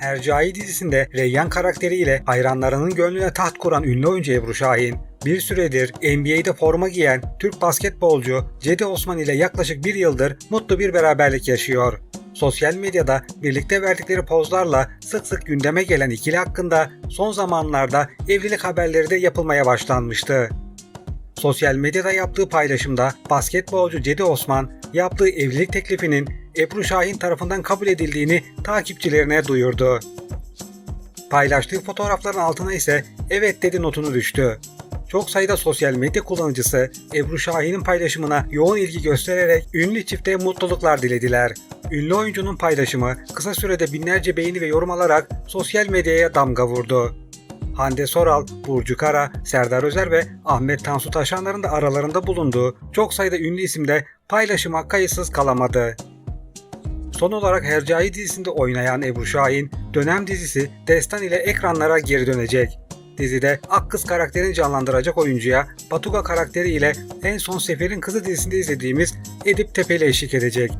Hercai dizisinde Reyyan karakteriyle hayranlarının gönlüne taht kuran ünlü oyuncu Ebru Şahin, bir süredir NBA'de forma giyen Türk basketbolcu Cedi Osman ile yaklaşık bir yıldır mutlu bir beraberlik yaşıyor. Sosyal medyada birlikte verdikleri pozlarla sık sık gündeme gelen ikili hakkında son zamanlarda evlilik haberleri de yapılmaya başlanmıştı. Sosyal medyada yaptığı paylaşımda basketbolcu Cedi Osman yaptığı evlilik teklifinin Ebru Şahin tarafından kabul edildiğini takipçilerine duyurdu. Paylaştığı fotoğrafların altına ise evet dedi notunu düştü. Çok sayıda sosyal medya kullanıcısı Ebru Şahin'in paylaşımına yoğun ilgi göstererek ünlü çifte mutluluklar dilediler. Ünlü oyuncunun paylaşımı kısa sürede binlerce beğeni ve yorum alarak sosyal medyaya damga vurdu. Hande Soral, Burcu Kara, Serdar Özer ve Ahmet Tansu Taşanların da aralarında bulunduğu çok sayıda ünlü isim de paylaşıma kayıtsız kalamadı. Son olarak Hercai dizisinde oynayan Ebru Şahin, dönem dizisi Destan ile ekranlara geri dönecek. Dizide Akkız karakterini canlandıracak oyuncuya Batuga karakteri ile en son Sefer'in Kızı dizisinde izlediğimiz Edip Tepeli eşlik edecek.